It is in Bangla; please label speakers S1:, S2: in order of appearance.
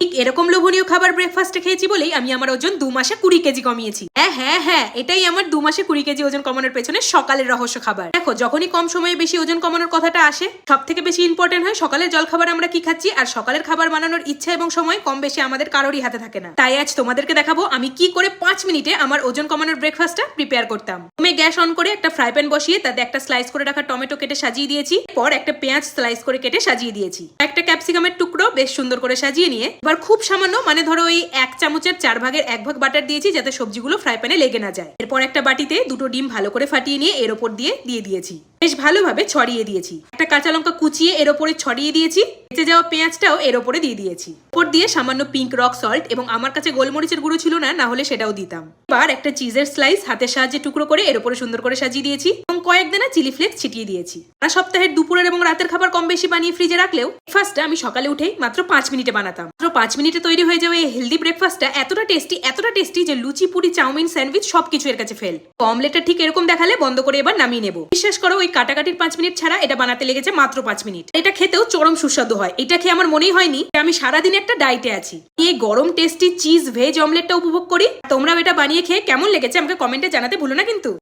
S1: ঠিক এরকম লোভনীয় খাবার ব্রেকফাস্টে খেয়েছি বলেই আমি আমার ওজন দু মাসে কুড়ি কেজি কমিয়েছি। হ্যাঁ হ্যাঁ হ্যাঁ এটাই আমার দু মাসে কুড়ি কেজি ওজন কমানোর পেছনে সকালের রহস্য খাবার। দেখো, যখনই কম সময়ে বেশি ওজন কমানোর কথাটা আসে সব থেকে বেশি ইম্পর্টেন্ট হয় সকালের জল খাবার আমরা কি খাচ্ছি, আর সকালের খাবার বানানোর ইচ্ছা এবং সময় কম বেশি আমাদের কারোরই হাতে থাকে না। তাই আজ তোমাদেরকে দেখাবো আমি কি করে পাঁচ মিনিটে আমার ওজন কমানোর ব্রেকফাস্টটা প্রিপেয়ার করতাম। আমি গ্যাস অন করে একটা ফ্রাই প্যান বসিয়ে তাতে একটা স্লাইস করে রাখা টমেটো কেটে সাজিয়ে দিয়েছি। পর একটা পেঁয়াজ স্লাইস করে কেটে সাজিয়ে দিয়েছি। একটা ক্যাপসিকামের টুকরো বেশ সুন্দর করে সাজিয়ে নিয়ে এবার খুব সামান্য মানে ধরো ওই এক চামচের চার ভাগের এক ভাগ বাটার দিয়েছি যাতে সবজিগুলো ফ্রাই প্যানে লেগে না যায়। এরপর একটা বাটিতে দুটো ডিম ভালো করে ফাটিয়ে নিয়ে এর ওপর দিয়ে দিয়ে দিয়েছি। বেশ ভালোভাবে ছড়িয়ে দিয়েছি। একটা কাঁচা লঙ্কা কুচিয়ে এর ওপরে ছড়িয়ে দিয়েছি। বেঁচে যাওয়া পেঁয়াজটাও এর ওপরে দিয়ে দিয়েছি। ওপর দিয়ে সামান্য পিঙ্ক রক সল্ট এবং আমার কাছে গোলমরিচের গুঁড়ো ছিল না না হলে সেটাও দিতাম। এবার একটা চিজের স্লাইস হাতের সাহায্যে টুকরো করে এর ওপরে সুন্দর করে সাজিয়ে দিয়েছি এবং কয়েক দানা চিলি ফ্লেক্স ছিটিয়ে দিয়েছি। সারা সপ্তাহের দুপুরের এবং রাতের খাবার কম বেশি বানিয়ে ফ্রিজে রাখলেও ব্রেকফাস্টটা আমি সকালে উঠেই মাত্র পাঁচ মিনিটে বানাতাম। মাত্র পাঁচ মিনিটে তৈরি হয়ে যাওয়া এই হেলদি ব্রেকফাস্টটা এতটা টেস্টি এতটা টেস্টি যে লুচি পুরি চাউমিন স্যান্ডউইচ সবকিছু এর কাছে ফেল অমলেটটা ঠিক এরকম দেখালে বন্ধ করে এবার নামিয়ে নেব। বিশ্বাস করো, ওই কাটাকাটির পাঁচ মিনিট ছাড়া এটা বানাতে লেগেছে মাত্র পাঁচ মিনিট। এটা খেতেও চরম সুস্বাদু হয়। এটা খেয়ে আমার মনেই হয়নি? আমি সারাদিন একটা ডায়েটে আছি। এই গরম টেস্টি চিজ ভেজ অমলেটটা উপভোগ করি। তোমরাও এটা বানিয়ে খেয়ে কেমন লেগেছে আমাকে কমেন্টে জানাতে ভুলো না কিন্তু।